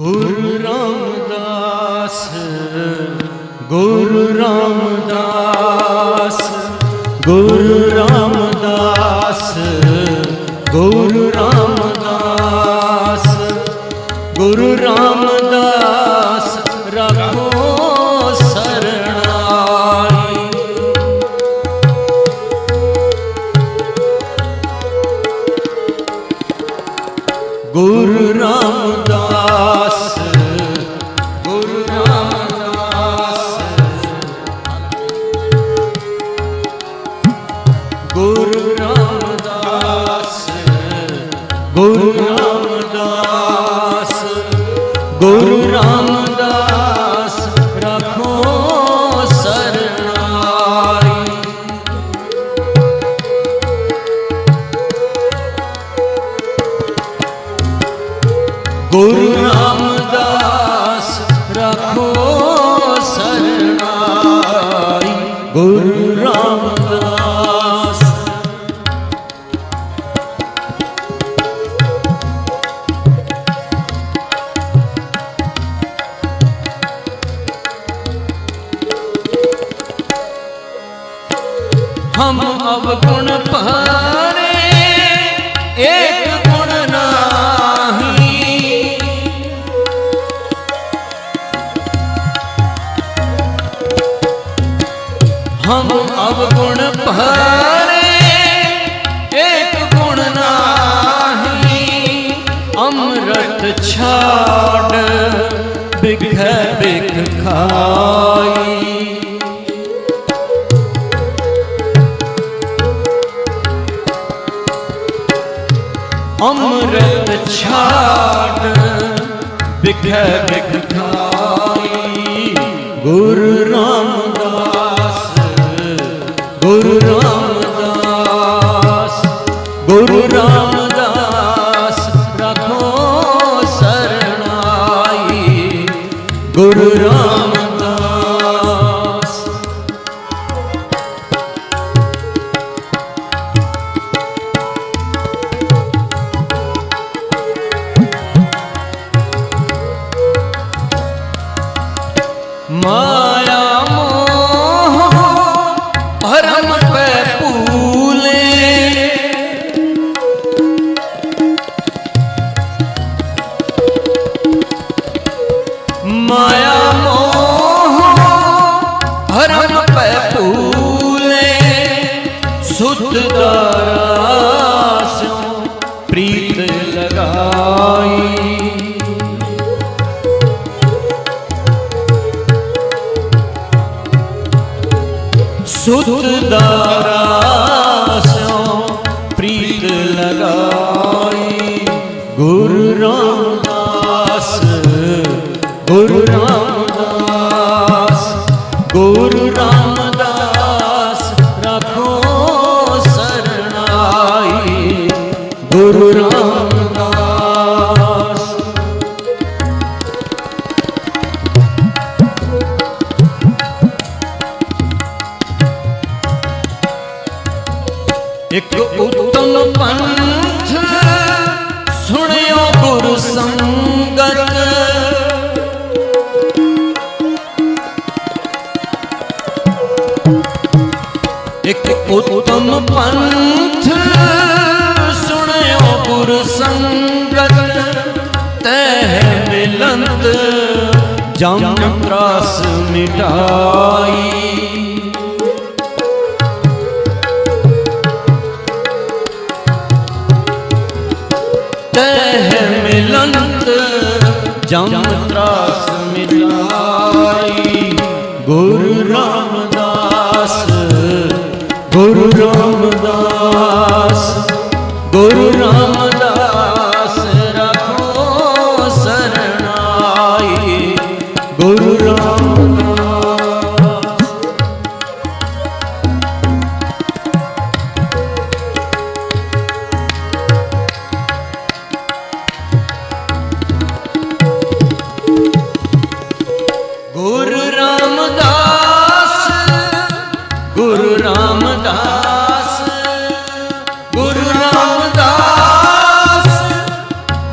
ਗੁਰੂ ਰਾਮਦਾਸ ਗੁਰੂ ਰਾਮਦਾਸ ਗੁਰੂ ਰਾਮ ਗੁਰੂ ਰਾਮਦਾਸ ਗੁਰੂ ਰਾਮਦਾਸ ਰੱਖੋ ਸਰਣਾਈ ਗੁਰੂ ਰਾਮਦਾਸ ਰੱਖੋ ਸਰਣਾਈ ਗੁਰੂ ਰਾਮਦਾਸ ਹਮ ਅਵਗੁਣ ਭਾਰੇ, ਏਕ ਗੁਣ ਨਾਹੀ। ਹਮ ਅਵਗੁਣ ਭਾਰੇ, ਏਕ ਗੁਣ ਨਾਹੀ। ਅੰਮ੍ਰਿਤ ਛਾੜ, ਬਿਖੈ ਬਿਖ ਖਾਈ। ਅੰਮ੍ਰਿਤ ਛਾੜ ਬਿਖੈ ਬਿਖ ਖਾਈ ਗੁਰੂ ਰਾਮਦਾਸ ਗੁਰੂ ਰਾਮਦਾਸ ਗੁਰੂ ਰਾਮਦਾਸ ਰੱਖੋ ਸਰਣਾਈ ਗੁਰੂ ਰਾਮ ਮਾਇਆ ਮੋਹ ਭਰਮ ਪੈ ਭੂਲੇ। ਮਾਇਆ ਸੁਧ ਦਾਰਾਸਿਓ ਪ੍ਰੀਤ ਲਗਾਈ। ਗੁਰੂ ਰਾਮਦਾਸ ਗੁਰੂ ਰਾਮਦਾਸ ਗੁਰੂ ਰਾਮਦਾਸ ਰੱਖੋ ਸਰਣਾਈ ਗੁਰੂ ਰਾਮ ਇੱਕ ਉਤਮ ਪੰਥ ਸੁਣਿਓ ਗੁਰ ਸੰਗਤ। ਇੱਕ ਉਤਮ ਪੰਥ ਸੁਣਿਓ ਗੁਰ ਸੰਗਤ। ਤਹਿ ਮਿਲੰਤ ਜਮ ਤਰਾਸ ਮਿਟਾਈ। ਜਮ ਤਰਾਸ ਮਿਟਾਈ। ਗੁਰੂ ਰਾਮਦਾਸ ਗੁਰੂ ਰਾਮਦਾਸ ਗੁਰੂ ਰਾਮ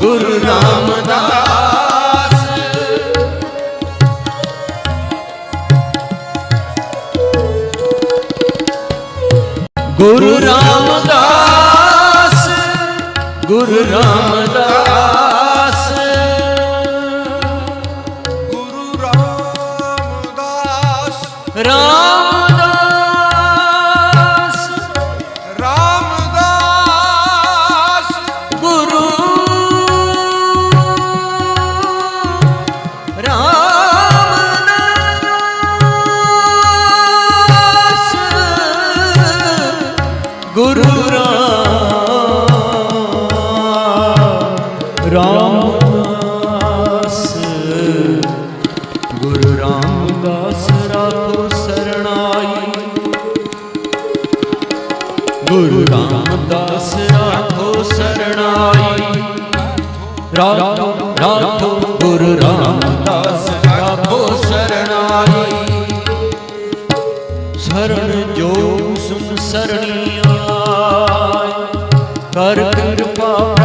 ਗੁਰੂ ਰਾਮਦਾਸ ਗੁਰੂ ਰਾਮਦਾਸ ਗੁਰੂ ਰਾਮ ਰਾਮਦਾਸ ਰਾਖੋ ਸਰਣਾਈ। ਗੁਰੂ ਰਾਮਦਾਸ ਰਾਖੋ ਸਰਣਾਈ। ਰਾਖੋ ਰਾਖੋ ਗੁਰੂ ਰਾਮਦਾਸ ਰਾਖੋ ਸਰਣਾਈ। ਸਰਣ ਜੋ ਸੁਨ ਸਰਣੀ ਆਏ ਕਰ ਕਿਰਪਾ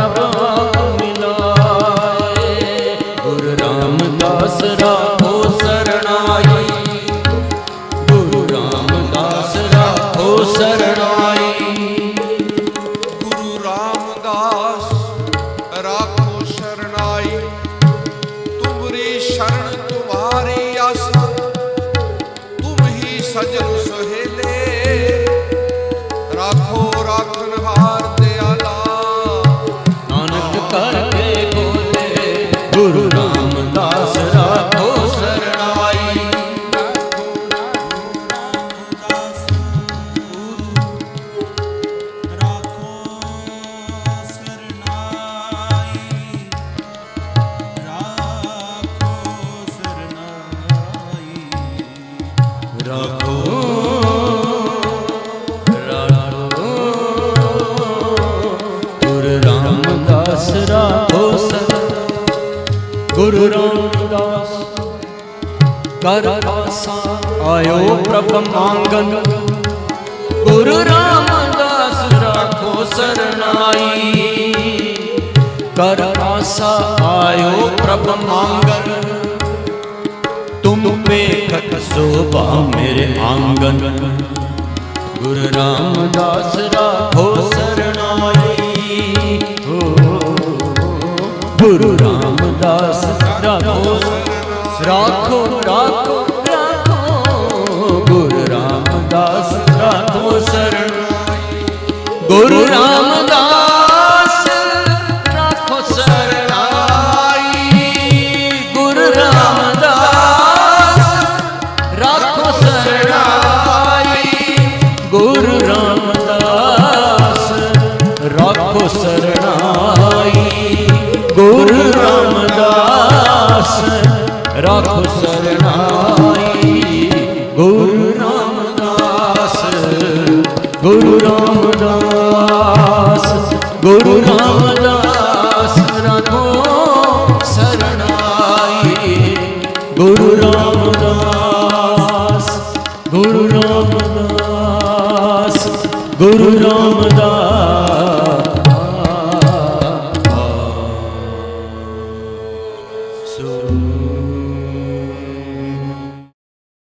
ਰਾਖੋ ਗੁਰੂ ਰਾਮਦਾਸ ਕਰ ਆਸਾ ਆਇਓ ਪ੍ਰਭ ਮੰਗਨ। ਗੁਰੂ ਰਾਮਦਾਸ ਰਾਖੋ ਸਰਨਾਈ। ਕਰ ਆਸਾ ਆਇਓ ਪ੍ਰਭ ਮੰਗਨ। ਤੁਮ ਵੇਖਤ ਸੋਭਾ ਮੇਰੇ ਆਂਗਨ ਗੁਰੂ ਰਾਮਦਾਸ ਰਾਖੋ ਸਰਨਾਈ। ਹੋ ਗੁਰੂ ਰਾਮਦਾਸ ਰਾਖੋ ਰਾਖੋ ਰਾਖੋ ਰਾਖੋ। ਗੁਰੂ ਰਾਮਦਾਸ ਰਾਖੋ ਸਰਣ ਗੁਰੂ ਰਾਮਦਾਸ ਰੱਖ ਸਰਣਾਈ ਗੁਰੂ ਰਾਮਦਾਸ ਗੁਰੂ ਰਾਮਦਾਸ ਗੁਰੂ ਰਾਮਦਾਸ ਰੱਖੋ ਸਰਣਾਈ ਗੁਰੂ ਰਾਮਦਾਸ ਗੁਰੂ ਰਾਮਦਾਸ ਗੁਰੂ ਰਾਮਦਾਸ